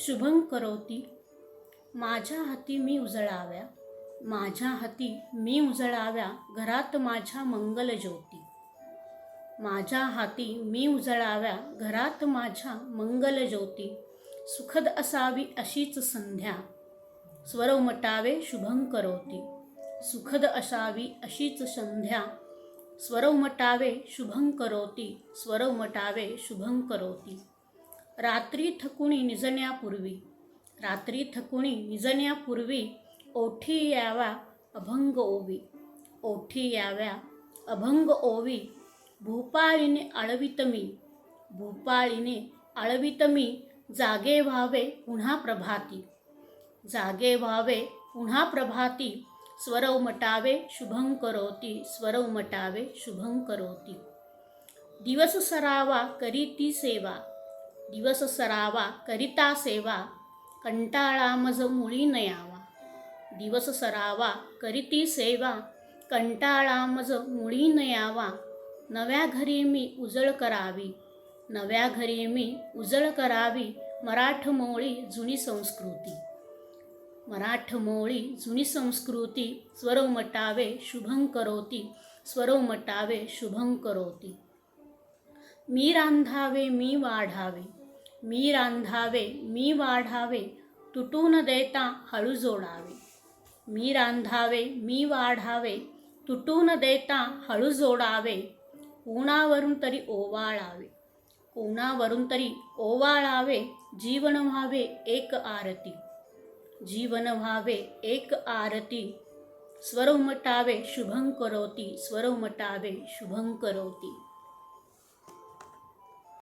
शुभं करोती। माझ्या हाती मी उजळाव्या माझ्या हाती मी उजळाव्या घरात माझ्या मंगल ज्योती. माझ्या हाती मी उजळाव्या घरात माझ्या मंगल ज्योती. सुखद असावी अशीच संध्या स्वर उमटावे शुभं करोती. सुखद असावी अशीच संध्या स्वर उमटावे शुभं करोती स्वर उमटावे शुभं करोती. रात्री थकुणी निजण्यापूर्वी रात्री थकुणी निजण्यापूर्वी ओठी याव्या अभंग ओवी. ओठी याव्या अभंग ओवी. भूपाळीने आळवित मी भूपाळीने आळवितमी जागे व्हावे पुन्हा प्रभाती जागे व्हावे पुन्हा प्रभाती. स्वरव मटावे शुभं करोती. स्वरव मटावे शुभं करोती. दिवस सरावा करीती सेवा. दिवस सरावा करिता सेवा कंटाळा मज मुळी नयावा. दिवस सरावा करीती सेवा कंटाळा मज मुळी नयावा. नव्या घरी मी उजळ करावी. नव्या घरी मी उजळ करावी. मराठमोळी जुनी संस्कृती. मराठमोळी जुनी संस्कृती स्वरव मटावे शुभं करोती स्वरव मटावे शुभं करोती. मी रांधावे मी वाढावे. मी रांधावे मी वाढावे तुटू न देता हळू जोडावे. मी रांधावे मी वाढावे तुटू न देता हळू जोडावे. कोणावरून तरी ओवाळावे. कोणावरून तरी ओवाळावे जीवन व्हावे एक आरती. जीवन व्हावे एक आरती. स्वर उमटावे शुभं करोती. स्वर उमटावे शुभं करोती.